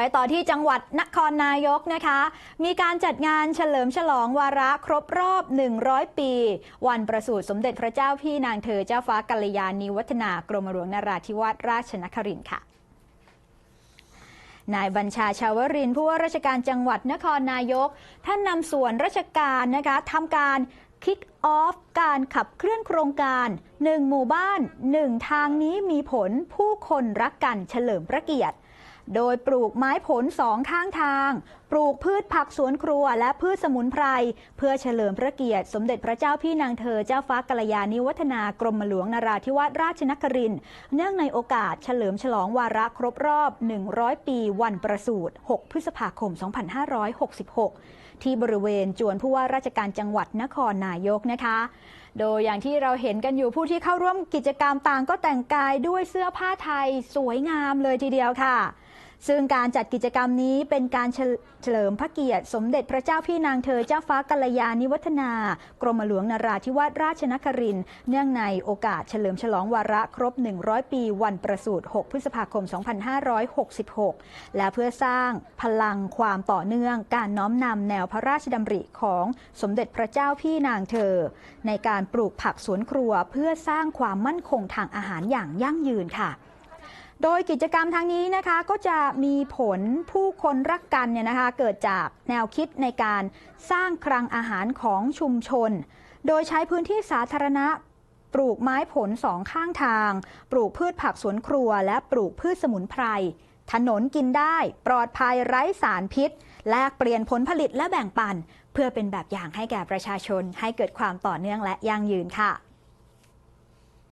ไปต่อที่จังหวัดนครนายกนะคะ มีการจัดงานเฉลิมฉลองวาระครบรอบ 100 ปี วันประสูติสมเด็จพระเจ้าพี่นางเธอเจ้าฟ้ากัลยาณีวัฒนากรมหลวงนราธิวาสราชนครินทร์ค่ะนายบัญชาชาวรินผู้ว่าราชการจังหวัดนครนายก ท่านนำส่วนราชการนะคะทำการคิกออฟการขับเคลื่อนโครงการ 1 หมู่บ้าน 1 ทางนี้มีผลผู้คนรักกันเฉลิมพระเกียรติ โดยปลูกไม้ผลสองข้างทางปลูกพืชผักสวนครัว และพืชสมุนไพร เพื่อเฉลิมพระเกียรติ สมเด็จพระเจ้าพี่นางเธอเจ้าฟ้ากัลยาณิวัฒนากรมหลวงนราธิวาสราชนครินเนื่องในโอกาสเฉลิมฉลองวาระครบรอบ 100 ปีวันประสูติ 6 พฤษภาคม 2566 ที่บริเวณจวนผู้ว่าราชการจังหวัดนครนายกนะคะโดยอย่างที่เราเห็นกันอยู่ผู้ที่เข้าร่วมกิจกรรมต่างก็แต่งกายด้วยเสื้อผ้าไทยสวยงามเลยทีเดียวค่ะ ซึ่งการจัดกิจกรรมนี้เป็นการเฉลิมพระเกียรติ สมเด็จพระเจ้าพี่นางเธอเจ้าฟ้ากัลยาณิวัฒนา กรมหลวงนราธิวาสราชนครินเนื่องในโอกาสเฉลิมฉลองวาระครบ 100 ปีวันประสูติ 6 พฤษภาคม 2566 และเพื่อสร้างพลังความต่อเนื่อง การน้อมนำแนวพระราชดำริของสมเด็จพระเจ้าพี่นางเธอ ในการปลูกผักสวนครัวเพื่อสร้างความมั่นคงทางอาหารอย่างยั่งยืนค่ะ โดยกิจกรรมทางนี้นะคะก็จะมีผลผู้คนรักกันเนี่ยนะคะเกิดจากแนวคิดในการสร้างคลังอาหารของชุมชน โดยใช้พื้นที่สาธารณะปลูกไม้ผลสองข้างทาง ปลูกพืชผักสวนครัว และปลูกพืชสมุนไพร ถนนกินได้ ปลอดภัยไร้สารพิษ แลกเปลี่ยนผลผลิตและแบ่งปัน เพื่อเป็นแบบอย่างให้แก่ประชาชน ให้เกิดความต่อเนื่องและยั่งยืนค่ะ